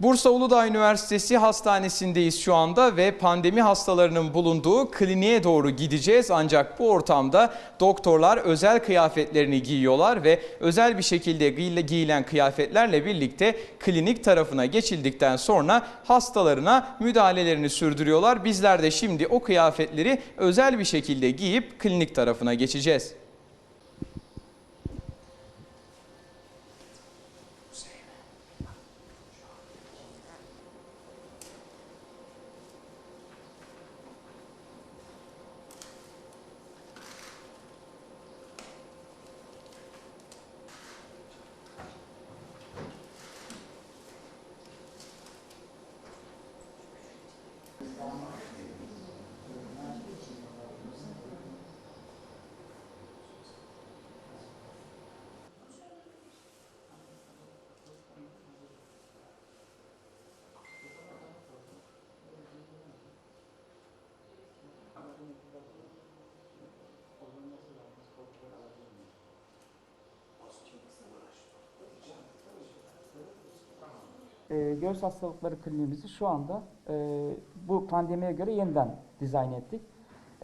Bursa Uludağ Üniversitesi Hastanesi'ndeyiz şu anda ve pandemi hastalarının bulunduğu kliniğe doğru gideceğiz. Ancak bu ortamda doktorlar özel kıyafetlerini giyiyorlar ve özel bir şekilde giyilen kıyafetlerle birlikte klinik tarafına geçildikten sonra hastalarına müdahalelerini sürdürüyorlar. Bizler de şimdi o kıyafetleri özel bir şekilde giyip klinik tarafına geçeceğiz. E, göğüs hastalıkları kliniğimizi şu anda e, bu pandemiye göre yeniden dizayn ettik.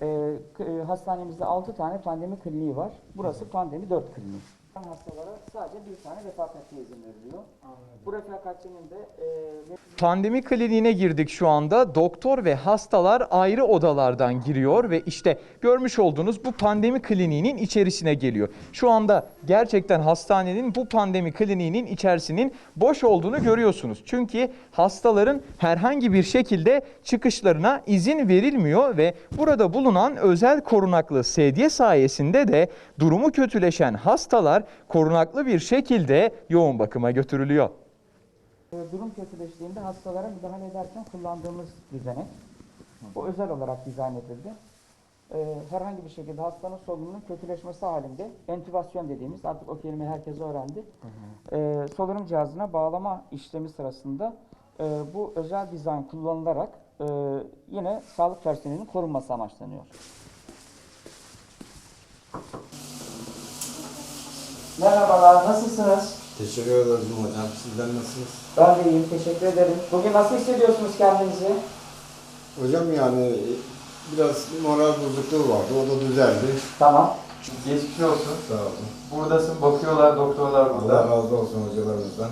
E, k- e, hastanemizde 6 tane pandemi kliniği var. Burası pandemi 4 kliniği. Hastalara sadece bir tane refakatçi izin veriliyor. Bu refakatçinin de e, Pandemi kliniğine girdik şu anda. Doktor ve hastalar ayrı odalardan giriyor ve işte görmüş olduğunuz bu pandemi kliniğinin içerisine geliyor. Şu anda gerçekten hastanenin bu pandemi kliniğinin içerisinin boş olduğunu görüyorsunuz. Çünkü hastaların herhangi bir şekilde çıkışlarına izin verilmiyor ve burada bulunan özel korunaklı sedye sayesinde de durumu kötüleşen hastalar korunaklı bir şekilde yoğun bakıma götürülüyor. e, durum kötüleştiğinde hastalara müdahale ederken kullandığımız düzenek. Bu özel olarak dizayn edildi. E, herhangi bir şekilde hastanın solunumunun kötüleşmesi halinde entübasyon dediğimiz artık o kelimeyi herkes öğrendi. E, solunum cihazına bağlama işlemi sırasında e, bu özel dizayn kullanılarak e, yine sağlık personelinin korunması amaçlanıyor. Merhabalar, nasılsınız? Teşekkür ederim hocam. Sizden nasılsınız? Ben de iyiyim, teşekkür ederim. Bugün nasıl hissediyorsunuz kendinizi? Hocam yani biraz moral bozukluğu vardı. O da düzeldi. Tamam. Geçmiş olsun. Sağ olun. Buradasın, bakıyorlar doktorlar Allah razı olsun hocalarımızdan.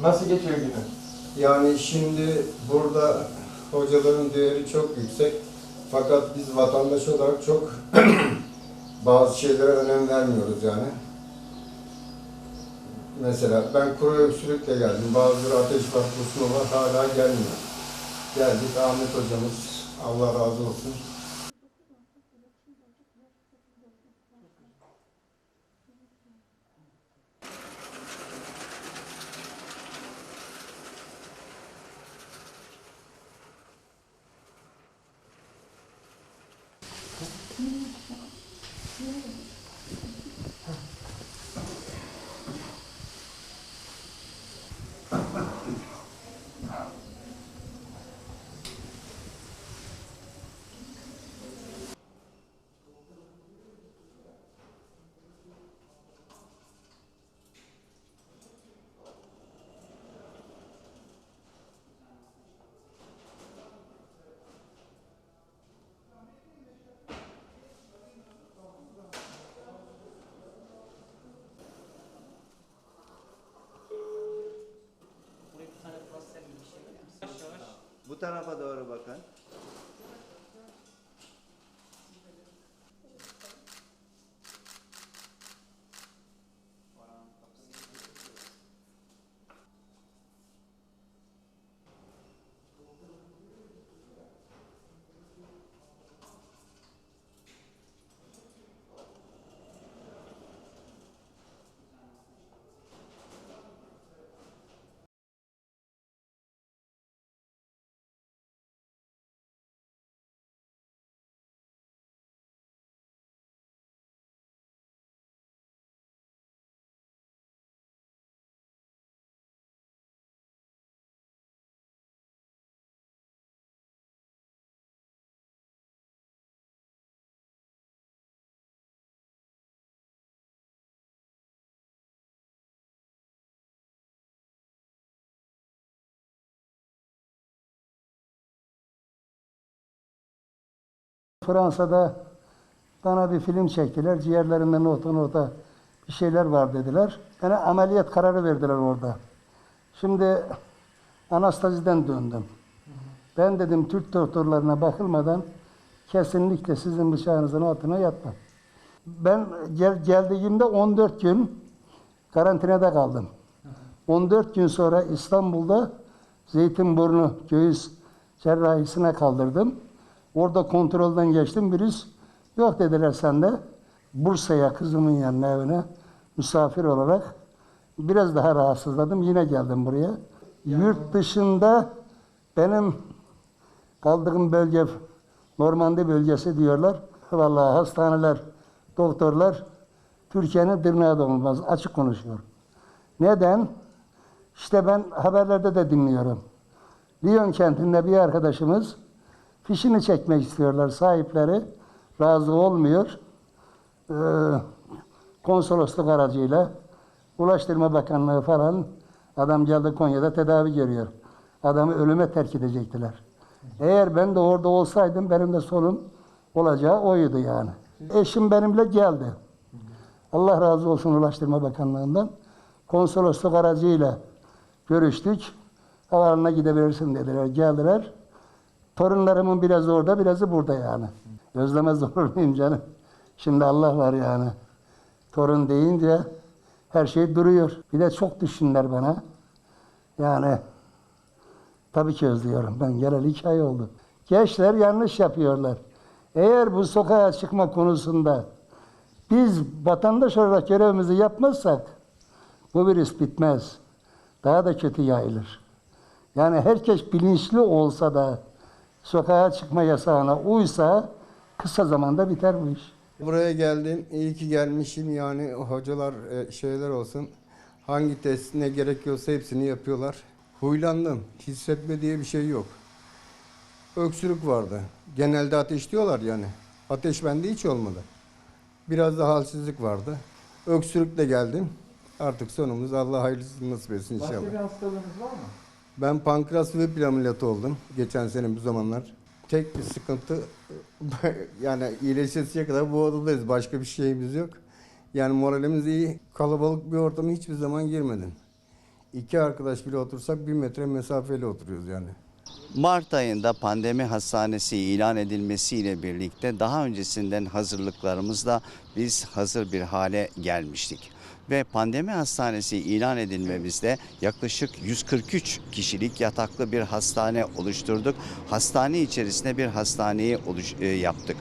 Nasıl geçiyor günün? Yani şimdi burada hocaların değeri çok yüksek. Fakat biz vatandaş olarak çok bazı şeylere önem vermiyoruz yani. Mesela ben kuru öksürükle geldim. Bazıları ateş kusma var. Hala gelmiyor. Geldik Ahmet hocamız. Allah razı olsun. Bu tarafa doğru bakın. Fransa'da bana bir film çektiler. Ciğerlerinde nota nota bir şeyler var dediler. Bana ameliyat kararı verdiler orada. Şimdi anesteziden döndüm. Ben dedim Türk doktorlarına bakılmadan kesinlikle sizin bıçağınızın altına yatmam. Ben gel, geldiğimde 14 gün karantinada kaldım. 14 gün sonra İstanbul'da Zeytinburnu göğüs cerrahisine kaldırdım. Orada kontrolden geçtim. Virüs yok dediler sende. Bursa'ya kızımın yanına evine misafir olarak biraz daha rahatsızladım. Yine geldim buraya. Yurt dışında benim kaldığım bölge Normandiya bölgesi diyorlar. Vallahi hastaneler, doktorlar Türkiye'nin tırnağı da olmaz. Açık konuşuyorum. Neden? İşte ben haberlerde de dinliyorum. Lyon kentinde bir arkadaşımız fişini çekmek istiyorlar sahipleri. Razı olmuyor. Ee, konsolosluk aracıyla Ulaştırma Bakanlığı falan adam geldi Konya'da tedavi görüyor. Adamı ölüme terk edecektiler. Eğer ben de orada olsaydım benim de sonum olacağı oydu yani. Eşim benimle geldi. Allah razı olsun Ulaştırma Bakanlığı'ndan. Konsolosluk aracıyla görüştük. Havaalanına gidebilirsin dediler. Geldiler. Torunlarımın biraz orada, birazı burada yani. Özlemez olur muyum canım? Şimdi Allah var yani. Torun deyince her şey duruyor. Bir de çok düşünler bana. Yani tabii ki özlüyorum. Ben geleli iki ay oldu. Gençler yanlış yapıyorlar. Eğer bu sokağa çıkma konusunda biz vatandaş olarak görevimizi yapmazsak bu virüs bitmez. Daha da kötü yayılır. Yani herkes bilinçli olsa da sokağa çıkma yasağına uysa kısa zamanda biter bu iş. Buraya geldim. İyi ki gelmişim. Yani hocalar e, şeyler olsun. Hangi test ne gerekiyorsa hepsini yapıyorlar. Huylandım. Hissetme diye bir şey yok. Öksürük vardı. Genelde ateş diyorlar yani. Ateş bende hiç olmadı. Biraz da halsizlik vardı. Öksürükle geldim. Artık sonumuz Allah hayırlısını nasip etsin inşallah. Başka bir hastalığınız var mı? Ben pankreas ve ameliyatı oldum geçen sene bu zamanlar. Tek bir sıkıntı yani iyileşesiye kadar bu odadayız. Başka bir şeyimiz yok. Yani moralimiz iyi. Kalabalık bir ortama hiçbir zaman girmedim. İki arkadaş bile otursak bir metre mesafeyle oturuyoruz yani. Mart ayında pandemi hastanesi ilan edilmesiyle birlikte daha öncesinden hazırlıklarımızla biz hazır bir hale gelmiştik. Ve pandemi hastanesi ilan edilmemizde yaklaşık 143 kişilik yataklı bir hastane oluşturduk. Hastane içerisinde bir hastaneyi oluş, e, yaptık.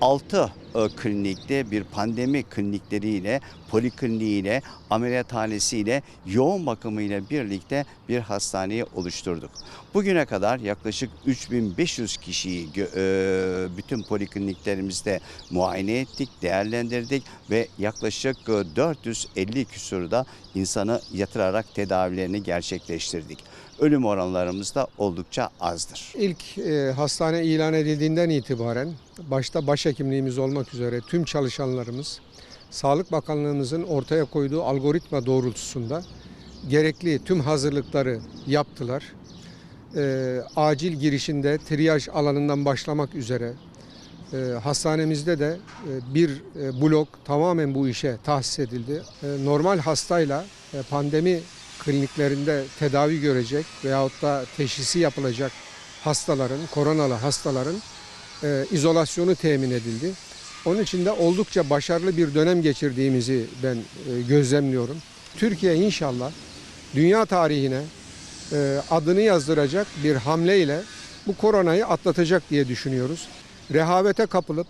6 klinikte bir pandemi klinikleriyle, polikliniğiyle, ameliyathanesiyle, yoğun bakımıyla birlikte bir hastaneyi oluşturduk. Bugüne kadar yaklaşık 3500 kişiyi e, bütün polikliniklerimizde muayene ettik, değerlendirdik ve yaklaşık e, 450 küsurda insanı yatırarak tedavilerini gerçekleştirdik. Ölüm oranlarımız da oldukça azdır. İlk e, hastane ilan edildiğinden itibaren başta başhekimliğimiz olmak üzere tüm çalışanlarımız Sağlık Bakanlığımızın ortaya koyduğu algoritma doğrultusunda gerekli tüm hazırlıkları yaptılar. E, acil girişinde triyaj alanından başlamak üzere e, hastanemizde de e, bir e, blok tamamen bu işe tahsis edildi. E, normal hastayla e, pandemi kliniklerinde tedavi görecek veyahut da teşhisi yapılacak hastaların, koronalı hastaların e, izolasyonu temin edildi. Onun için de oldukça başarılı bir dönem geçirdiğimizi ben e, gözlemliyorum. Türkiye inşallah dünya tarihine e, adını yazdıracak bir hamleyle bu koronayı atlatacak diye düşünüyoruz. Rehavete kapılıp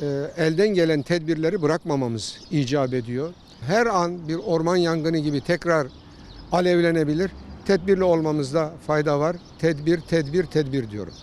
e, elden gelen tedbirleri bırakmamamız icap ediyor. Her an bir orman yangını gibi tekrar alevlenebilir. Tedbirli olmamızda fayda var. Tedbir, tedbir, tedbir diyorum.